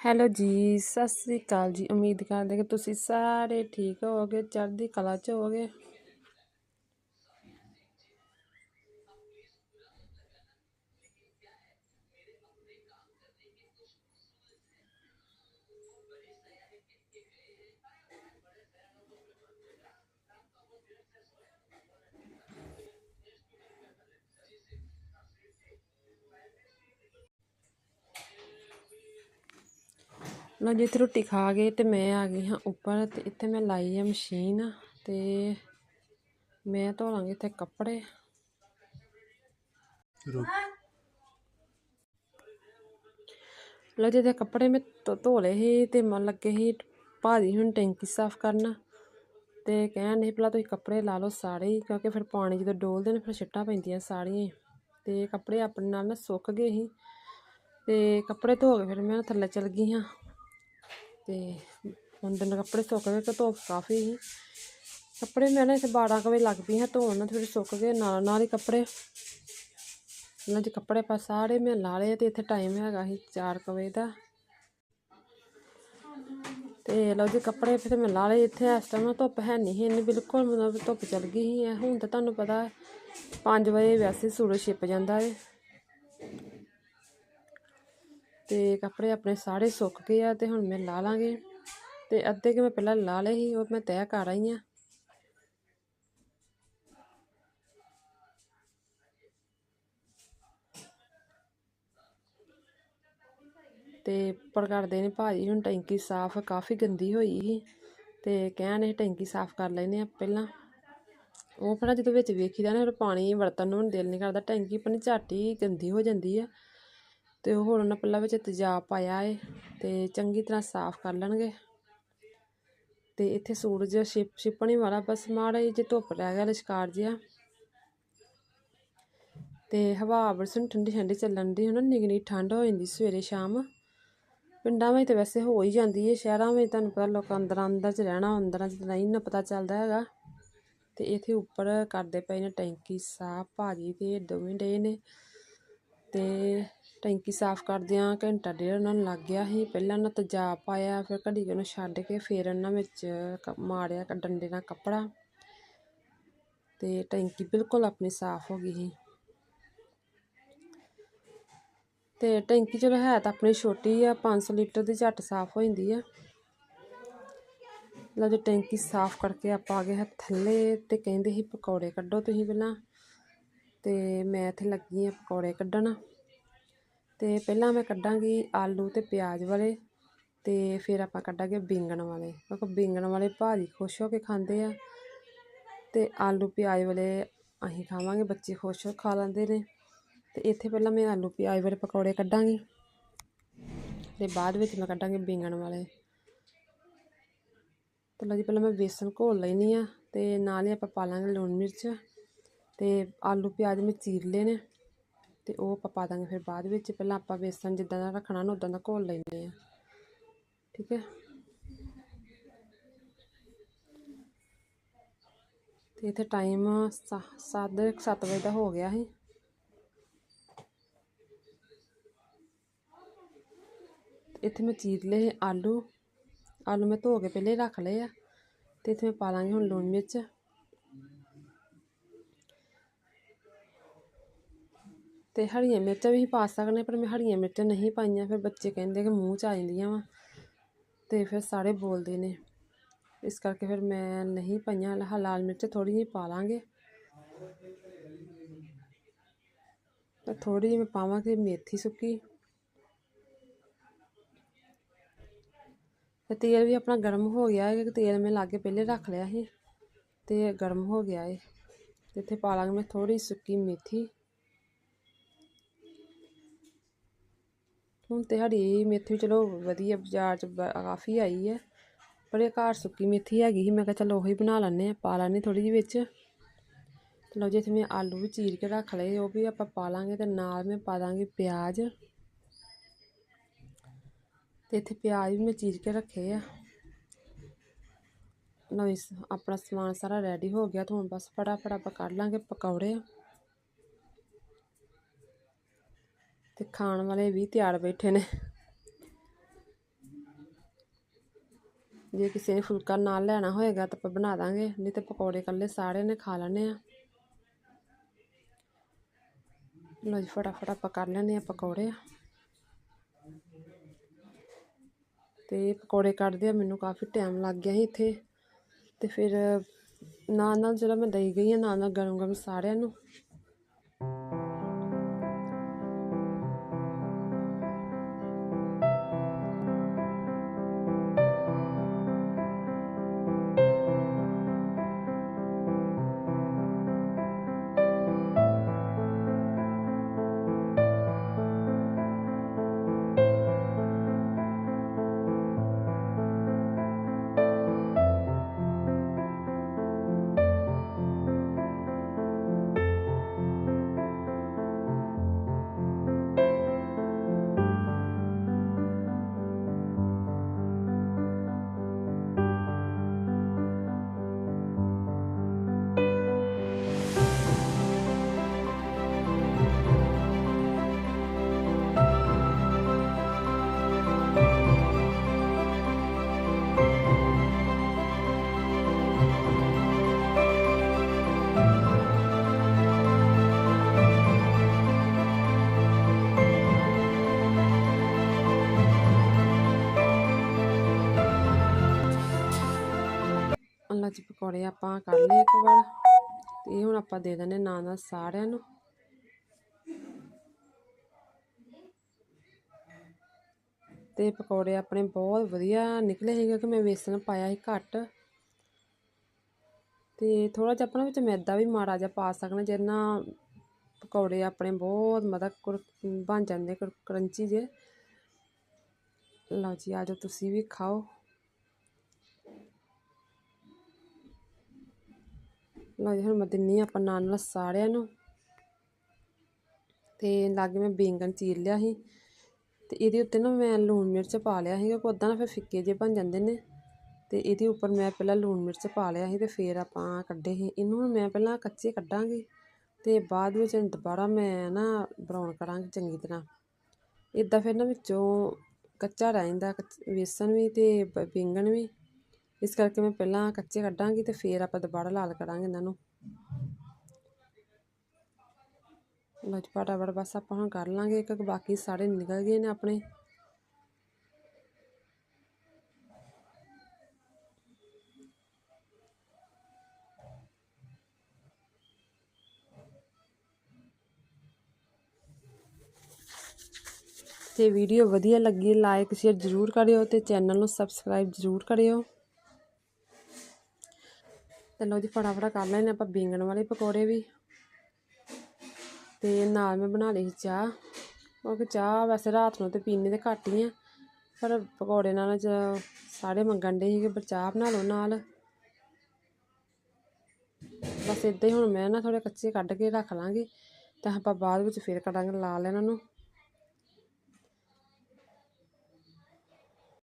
Hello ਜੀ, ਸਤਿ ਸ੍ਰੀ ਅਕਾਲ ਜੀ। ਉਮੀਦ ਕਰਦੇ ਕਿ ਤੁਸੀਂ ਸਾਰੇ ਠੀਕ ਹੋਵੋਗੇ, ਚੜ੍ਹਦੀ ਕਲਾ 'ਚ ਹੋਵੋਗੇ। ਲਓ ਜੀ ਇੱਥੇ ਰੋਟੀ ਖਾ ਗਏ ਤੇ ਮੈਂ ਆ ਗਈ ਹਾਂ ਉੱਪਰ ਤੇ ਇੱਥੇ ਮੈਂ ਲਾਈ ਆ ਮਸ਼ੀਨ ਤੇ ਮੈਂ ਧੋ ਲਾਂਗੀ ਇੱਥੇ ਕੱਪੜੇ ਲਓ ਜੀ ਤੇ ਕੱਪੜੇ ਮੈਂ ਧੋ- ਲਏ ਸੀ ਤੇ ਮਨ ਲੱਗੇ ਸੀ ਭਾਜੀ ਹੁਣ ਟੈਂਕੀ ਸਾਫ਼ ਕਰਨਾ ਤੇ ਕਹਿਣ ਨਹੀਂ ਪਹਿਲਾਂ ਤੁਸੀਂ ਕੱਪੜੇ ਲਾ ਲਓ ਸਾਰੇ ਕਿਉਂਕਿ ਫਿਰ ਪਾਣੀ ਜਦੋਂ ਡੋਲਦੇ ਨੇ ਫਿਰ ਛਿੱਟਾਂ ਪੈਂਦੀਆਂ ਸਾਰੀਆਂ। ਤੇ ਕੱਪੜੇ ਆਪਣੇ ਨਾਲ ਨਾ ਸੁੱਕ ਗਏ ਸੀ ਤੇ ਕੱਪੜੇ ਧੋ ਕੇ ਫਿਰ ਮੈਂ ਥੱਲੇ ਚਲ ਗਈ ਹਾਂ ਤੇ ਹੁਣ ਦਿਨ ਕੱਪੜੇ ਸੁੱਕ ਗਏ ਤੇ ਧੁੱਪ ਕਾਫੀ ਸੀ। ਕੱਪੜੇ ਮੈਂ ਨਾ ਇੱਥੇ 12 ਕੁ ਵਜੇ ਲੱਗ ਪਈ ਹਾਂ ਧੋਣ ਨਾਲ ਥੋੜ੍ਹੇ ਸੁੱਕ ਗਏ ਨਾਲ ਨਾਲ ਹੀ ਕੱਪੜੇ। ਇਹਨਾਂ 'ਚ ਕੱਪੜੇ ਪਾ ਸਾਰੇ ਮੈਂ ਲਾ ਲਏ ਤੇ ਇੱਥੇ ਟਾਈਮ ਹੈਗਾ ਸੀ 4 ਕੁ ਵਜੇ ਦਾ। ਤੇ ਲਓ ਜੀ ਕੱਪੜੇ ਫਿਰ ਮੈਂ ਲਾ ਲਏ ਇੱਥੇ, ਇਸ ਟਾਈਮ ਧੁੱਪ ਹੈ ਨਹੀਂ ਸੀ ਇੰਨੀ, ਬਿਲਕੁਲ ਮਤਲਬ ਧੁੱਪ ਚੱਲ ਗਈ ਸੀ। ਇਹ ਹੁਣ ਤਾਂ ਤੁਹਾਨੂੰ ਪਤਾ 5 ਵਜੇ ਵੈਸੇ ਸੂਰਜ ਛਿਪ ਜਾਂਦਾ ਏ। ਤੇ ਕੱਪੜੇ ਆਪਣੇ ਸਾਰੇ ਸੁੱਕ ਗਏ ਆ ਤੇ ਹੁਣ ਮੈਂ ਲਾ ਲਾਂਗੇ। ਤੇ ਅੱਧੇ ਕਿ ਮੈਂ ਪਹਿਲਾਂ ਲਾ ਲਏ ਸੀ, ਉਹ ਮੈਂ ਤੈਅ ਕਰ ਆਈ ਆ। ਤੇ ਉੱਪਰ ਕਰਦੇ ਨੇ ਭਾਜੀ, ਹੁਣ ਟੈਂਕੀ ਸਾਫ਼ ਕਾਫੀ ਗੰਦੀ ਹੋਈ ਸੀ। ਤੇ ਕਹਿਣ ਇਹ ਟੈਂਕੀ ਸਾਫ਼ ਕਰ ਲੈਨੇ ਆ ਪਹਿਲਾਂ। ਉਹ ਫਿਰ ਜਦੋਂ ਵਿੱਚ ਵੇਖੀਦਾ ਨਾ ਫਿਰ ਪਾਣੀ ਵਰਤਣ ਨੂੰ ਦਿਲ ਨਹੀਂ ਕਰਦਾ, ਟੈਂਕੀ ਆਪਣੀ ਝੱਟ ਹੀ ਗੰਦੀ ਹੋ ਜਾਂਦੀ ਆ। ਤੇ ਉਹ ਹੁਣ ਉਹਨਾਂ ਪੱਲਾ ਵਿੱਚ ਤੇਜ਼ਾਬ ਪਾਇਆ ਏ ਤੇ ਚੰਗੀ ਤਰ੍ਹਾਂ ਸਾਫ਼ ਕਰ ਲੈਣਗੇ। ਤੇ ਇੱਥੇ ਸੂਰਜ ਛਿਪ, ਛਿਪਣੀ ਵਾਲਾ ਬਸ ਮਾੜਾ ਜਿਹੀ ਜੇ ਧੁੱਪ ਰਹਿ ਗਿਆ, ਲਿਸ਼ਕਾਰ ਜਿਹਾ। ਤੇ ਹਵਾ ਬਰਸਨ ਠੰਡੀ ਠੰਡੀ ਚੱਲਣ ਦੀ ਹੁਣ ਨਿਗਨੀ ਠੰਡ ਹੋ ਜਾਂਦੀ ਸਵੇਰੇ ਸ਼ਾਮ। ਪਿੰਡਾਂ ਵਿੱਚ ਤਾਂ ਵੈਸੇ ਹੋ ਹੀ ਜਾਂਦੀ ਹੈ ਸ਼ਹਿਰਾਂ ਵਿੱਚ ਤੁਹਾਨੂੰ ਪਤਾ ਲੋਕਾਂ ਅੰਦਰ ਅੰਦਰ ਚ ਰਹਿਣਾ, ਅੰਦਰਾਂ ਚ ਨਹੀਂ ਨਾ ਪਤਾ ਚੱਲਦਾ ਹੈਗਾ। ਤੇ ਇੱਥੇ ਉੱਪਰ ਕਰਦੇ ਪਏ ਨੇ ਟੈਂਕੀ, ਸਾਫ਼, ਭਾਜੀ ਤੇ ਦੋਵੇਂ ਡੇ ਨੇ। ਤੇ ਟੈਂਕੀ ਸਾਫ਼ ਕਰਦਿਆਂ ਘੰਟਾ ਡੇਢ ਉਹਨਾਂ ਨੂੰ ਲੱਗ ਗਿਆ ਸੀ। ਪਹਿਲਾਂ ਉਹਨਾਂ ਤੇਜ਼ਾਬ ਪਾਇਆ, ਫਿਰ ਘੜੀ ਕੁ ਉਹਨੂੰ ਛੱਡ ਕੇ ਫਿਰ ਉਹਨਾਂ ਵਿੱਚ ਕ- ਮਾਰਿਆ ਕ- ਡੰਡੇ ਨਾਲ ਕੱਪੜਾ। ਅਤੇ ਟੈਂਕੀ ਬਿਲਕੁਲ ਆਪਣੀ ਸਾਫ਼ ਹੋ ਗਈ ਸੀ। ਅਤੇ ਟੈਂਕੀ ਚਲੋ ਹੈ ਤਾਂ ਆਪਣੀ ਛੋਟੀ ਆ 500 ਲੀਟਰ ਦੀ ਝੱਟ ਸਾਫ਼ ਹੋ ਜਾਂਦੀ ਆ। ਲਓ ਜੀ ਟੈਂਕੀ ਸਾਫ਼ ਕਰਕੇ ਆਪਾਂ ਆ ਗਏ ਹਾਂ ਥੱਲੇ ਤੇ ਕਹਿੰਦੇ ਸੀ ਪਕੌੜੇ ਕੱਢੋ ਤੁਸੀਂ ਪਹਿਲਾਂ। ਤੇ ਮੈਂ ਇੱਥੇ ਲੱਗੀ ਆ ਪਕੌੜੇ ਕੱਢਣ। ਅਤੇ ਪਹਿਲਾਂ ਮੈਂ ਕੱਢਾਂਗੀ ਆਲੂ ਅਤੇ ਪਿਆਜ਼ ਵਾਲੇ ਅਤੇ ਫਿਰ ਆਪਾਂ ਕੱਢਾਂਗੇ ਬੈਂਗਣ ਵਾਲੇ। ਕਿਉਂਕਿ ਬੈਂਗਣ ਵਾਲੇ ਭਾਜੀ ਖੁਸ਼ ਹੋ ਕੇ ਖਾਂਦੇ ਆ ਅਤੇ ਆਲੂ ਪਿਆਜ਼ ਵਾਲੇ ਅਸੀਂ ਖਾਵਾਂਗੇ, ਬੱਚੇ ਖੁਸ਼ ਹੋ ਖਾ ਲੈਂਦੇ ਨੇ। ਅਤੇ ਇੱਥੇ ਪਹਿਲਾਂ ਮੈਂ ਆਲੂ ਪਿਆਜ਼ ਵਾਲੇ ਪਕੌੜੇ ਕੱਢਾਂਗੀ ਅਤੇ ਬਾਅਦ ਵਿੱਚ ਮੈਂ ਕੱਢਾਂਗੀ ਬੈਂਗਣ ਵਾਲੇ। ਤੇ ਲਓ ਜੀ, ਪਹਿਲਾਂ ਮੈਂ ਬੇਸਨ ਘੋਲ ਲੈਣੀ ਆ ਅਤੇ ਨਾਲ ਹੀ ਆਪਾਂ ਪਾ ਲਾਂਗੇ ਲੂਣ ਮਿਰਚ ਅਤੇ ਆਲੂ ਪਿਆਜ਼ ਮੈਂ ਚੀਰ ਲਏ ਨੇ। ਤੇ ਉਹ ਆਪਾਂ ਪਾ ਦਾਂਗੇ ਫਿਰ ਬਾਅਦ ਵਿੱਚ। ਪਹਿਲਾਂ ਆਪਾਂ ਬੇਸਨ ਜਿੱਦਾਂ ਦਾ ਰੱਖਣਾ ਉਹਨੂੰ ਉਦਾਂ ਦਾ ਘੋਲ ਲੈਂਦੇ ਆ ਠੀਕ ਹੈ? ਤੇ ਇੱਥੇ ਟਾਈਮ ਸਾਢੇ ਕੁ ਸੱਤ ਵਜੇ ਦਾ ਹੋ ਗਿਆ ਸੀ। ਇੱਥੇ ਮੈਂ ਚੀਰ ਲਏ ਆਲੂ। ਆਲੂ ਮੈਂ ਧੋ ਕੇ ਪਹਿਲੇ ਹੀ ਰੱਖ ਲਏ ਆ। ਤੇ ਇੱਥੇ ਮੈਂ ਪਾ ਲਾਂਗੀ ਹੁਣ ਲੂਣ ਮਿਰਚ। ਅਤੇ ਹਰੀਆਂ ਮਿਰਚਾਂ ਵੀ ਅਸੀਂ ਪਾ ਸਕਦੇ ਪਰ ਮੈਂ ਹਰੀਆਂ ਮਿਰਚਾਂ ਨਹੀਂ ਪਾਈਆਂ। ਫਿਰ ਬੱਚੇ ਕਹਿੰਦੇ ਕਿ ਮੂੰਹ 'ਚ ਆ ਜਾਂਦੀਆਂ ਵਾ। ਅਤੇ ਫਿਰ ਸਾਰੇ ਬੋਲਦੇ ਨੇ। ਇਸ ਕਰਕੇ ਫਿਰ ਮੈਂ ਨਹੀਂ ਪਾਈਆਂ। ਲਾ- ਲਾਲ ਮਿਰਚ ਥੋੜ੍ਹੀ ਜਿਹੀ ਪਾ ਲਾਂਗੇ। ਤੇ ਥੋੜ੍ਹੀ ਜਿਹੀ ਮੈਂ ਪਾਵਾਂਗੀ, ਮੇਥੀ ਸੁੱਕੀ। ਤੇ ਤੇਲ ਵੀ ਆਪਣਾ ਗਰਮ ਹੋ ਗਿਆ ਹੈ, ਕਿਉਂਕਿ ਤੇਲ ਮੈਂ ਲਾਗੇ ਪਹਿਲੇ ਰੱਖ ਲਿਆ ਸੀ। ਤੇ ਗਰਮ ਹੋ ਗਿਆ ਹੈ ਤੇ ਇੱਥੇ ਪਾ ਲਾਂਗੀ ਮੈਂ ਥੋੜੀ ਸੁੱਕੀ ਮੇਥੀ। ਹੁਣ ਤਾਂ ਸਾਡੀ ਮੇਥੀ ਚਲੋ ਵਧੀਆ, ਬਾਜ਼ਾਰ ਚ ਕਾਫੀ ਆਈ ਹੈ ਪਰ ਇਹ ਘਰ ਸੁੱਕੀ ਮੇਥੀ ਹੈਗੀ ਸੀ, ਮੈਂ ਕਿਹਾ ਚਲੋ ਉਹੀ ਬਣਾ ਲੈਂਦੇ ਹਾਂ ਪਾ ਲੈਂਦੇ ਥੋੜ੍ਹੀ ਜਿਹੀ ਵਿੱਚ। ਤੇ ਲਓ ਜੀ ਇੱਥੇ ਮੈਂ ਆਲੂ ਵੀ ਚੀਰ ਕੇ ਰੱਖ ਲਏ, ਉਹ ਵੀ ਆਪਾਂ ਪਾ ਲਾਂਗੇ ਤੇ ਨਾਲ ਮੈਂ ਪਾ ਦਾਂਗੀ ਪਿਆਜ਼। ਤੇ ਇੱਥੇ ਪਿਆਜ਼ ਵੀ ਮੈਂ ਚੀਰ ਕੇ ਰੱਖੇ ਆ। ਲਓ ਇਸ, ਆਪਣਾ ਸਮਾਨ ਸਾਰਾ ਰੈਡੀ ਹੋ ਗਿਆ, ਤੇ ਹੁਣ ਬਸ ਫਟਾਫਟ ਆਪਾਂ ਕੱਢ ਲਾਂਗੇ ਪਕੌੜੇ। ਤੇ ਖਾਣ ਵਾਲੇ ਵੀ ਤਿਆਰ ਬੈਠੇ ਨੇ। ਜੇ ਕਿਸੇ ਨੇ ਫੁਲਕਾ ਨਾਲ ਲੈਣਾ ਹੋਏਗਾ ਤਾਂ ਆਪਾਂ ਬਣਾ ਦਾਂਗੇ, ਨਹੀਂ ਤੇ ਪਕੌੜੇ ਇਕੱਲੇ ਸਾਰਿਆਂ ਨੇ ਖਾ ਲੈਣੇ ਆ। ਲੋ ਜੀ, ਫਟਾਫਟ ਆਪਾਂ ਕਰ ਲੈਂਦੇ ਆ ਪਕੌੜੇ। ਤੇ ਪਕੌੜੇ ਕੱਢਦੇ ਆ, ਮੈਨੂੰ ਕਾਫੀ ਟਾਈਮ ਲੱਗ ਗਿਆ ਸੀ ਇੱਥੇ। ਤੇ ਫਿਰ ਨਾਲ ਨਾਲ ਜਦੋਂ ਮੈਂ ਦਈ ਗਈ ਆ ਨਾਲ ਨਾਲ ਗਰਮ ਗਰਮ ਸਾਰਿਆਂ ਨੂੰ। ਅੱਲਾ ਜੀ ਪਕੌੜੇ ਆਪਾਂ ਕਰ ਲਏ ਇੱਕ ਵਾਰ ਤੇ ਇਹ ਹੁਣ ਆਪਾਂ ਦੇ ਦਿੰਦੇ ਨਾਂ ਨਾਲ ਸਾਰਿਆਂ ਨੂੰ। ਤੇ ਪਕੌੜੇ ਆਪਣੇ ਬਹੁਤ ਵਧੀਆ ਨਿਕਲੇ ਸੀਗੇ ਕਿ ਮੈਂ ਵੇਸਣ ਪਾਇਆ ਸੀ ਘੱਟ। ਤੇ ਥੋੜਾ ਜਿਹਾ ਆਪਣਾ ਵਿੱਚ ਮੈਦਾ ਵੀ ਮਾੜਾ ਜਿਹਾ ਪਾ ਸਕਣਾ ਜਿਹਦੇ ਪਕੌੜੇ ਆਪਣੇ ਬਹੁਤ ਮਤਲਬ ਬਣ ਜਾਂਦੇ ਕਰੰਚੀ ਜੇ ਲਓ ਜੀ ਆਜੋ ਤੁਸੀਂ ਵੀ ਖਾਓ। ਲਓ ਜੀ, ਹੁਣ ਮੈਂ ਦਿੰਨੀ ਆਪਾਂ ਨਾਲ ਨਾਲ ਸਾਰਿਆਂ ਨੂੰ। ਤੇ ਲਾਗੇ ਮੈਂ ਬੈਂਗਣ ਚੀਰ ਲਿਆ ਸੀ ਤੇ ਇਹਦੇ ਉੱਤੇ ਨਾ ਮੈਂ ਲੂਣ ਮਿਰਚ ਪਾ ਲਿਆ ਸੀਗਾ ਕਿਉਂਕਿ ਉੱਦਾਂ ਨਾ ਫਿਰ ਫਿੱਕੇ ਜਿਹੇ ਬਣ ਜਾਂਦੇ ਨੇ। ਤੇ ਇਹਦੇ ਉੱਪਰ ਮੈਂ ਪਹਿਲਾਂ ਲੂਣ ਮਿਰਚ ਪਾ ਲਿਆ ਸੀ ਤੇ ਫਿਰ ਆਪਾਂ ਕੱਢੇ ਸੀ। ਇਹਨੂੰ ਹੁਣ ਮੈਂ ਪਹਿਲਾਂ ਕੱਚੇ ਕੱਢਾਂਗੀ ਤੇ ਬਾਅਦ ਵਿੱਚ ਦੁਬਾਰਾ ਮੈਂ ਨਾ ਬਰਾਊਨ ਕਰਾਂਗੀ ਚੰਗੀ ਤਰ੍ਹਾਂ। ਇਦਾਂ ਫਿਰ ਨਾ ਵਿੱਚੋਂ ਕੱਚਾ ਰਹਿ ਜਾਂਦਾ ਕੱਚ- ਵੇਸਣ ਵੀ ਤੇ ਬ- ਬੈਂਗਣ ਵੀ। ਇਸ ਕਰਕੇ ਮੈਂ ਪਹਿਲਾਂ ਕੱਚੇ ਕੱਢਾਂਗੀ ਤੇ ਫਿਰ ਆਪਾਂ ਦੁਬਾਰਾ ਲਾਲ ਕਰਾਂਗੇ ਇਹਨਾਂ ਨੂੰ। ਲਓ ਜੀ, ਫਟਾਫਟ ਬਸ ਆਪਾਂ ਹੁਣ ਕਰ ਲਾਂਗੇ। ਕਿਉਂਕਿ ਬਾਕੀ ਸਾਰੇ ਨਿਕਲ ਗਏ ਨੇ ਆਪਣੇ। ਤੇ ਵੀਡੀਓ ਵਧੀਆ ਲੱਗੀ, ਲਾਈਕ, ਸ਼ੇਅਰ ਜ਼ਰੂਰ ਕਰਿਓ ਤੇ ਚੈਨਲ ਨੂੰ ਸਬਸਕ੍ਰਾਈਬ ਜ਼ਰੂਰ ਕਰਿਓ। ਤੇ ਲਓ ਜੀ ਫਟਾਫਟ ਕਰ ਲੈਣੇ ਆਪਾਂ ਬੀਂਗਣ ਵਾਲੇ ਪਕੌੜੇ ਵੀ। ਤੇ ਨਾਲ ਮੈਂ ਬਣਾ ਲਈ ਸੀ ਚਾਹ। ਕਿਉਂਕਿ ਚਾਹ ਵੈਸੇ ਰਾਤ ਨੂੰ ਤੇ ਪੀਣੀ ਤੇ ਘੱਟ ਹੀ ਆ, ਪਰ ਪਕੌੜੇ ਨਾਲ ਸਾਰੇ ਮੰਗਣ ਦੇ ਸੀਗੇ ਪਰ ਚਾਹ ਬਣਾ ਲਓ ਨਾਲ। ਬਸ ਇਦਾਂ ਹੀ ਹੁਣ ਮੈਂ ਨਾ ਥੋੜੇ ਕੱਚੇ ਕੱਢ ਕੇ ਰੱਖ ਲਾਂਗੀ, ਤਾਂ ਆਪਾਂ ਬਾਅਦ ਵਿੱਚ ਫੇਰ ਕਰਾਂਗੇ ਲਾਲ ਇਹਨਾਂ ਨੂੰ।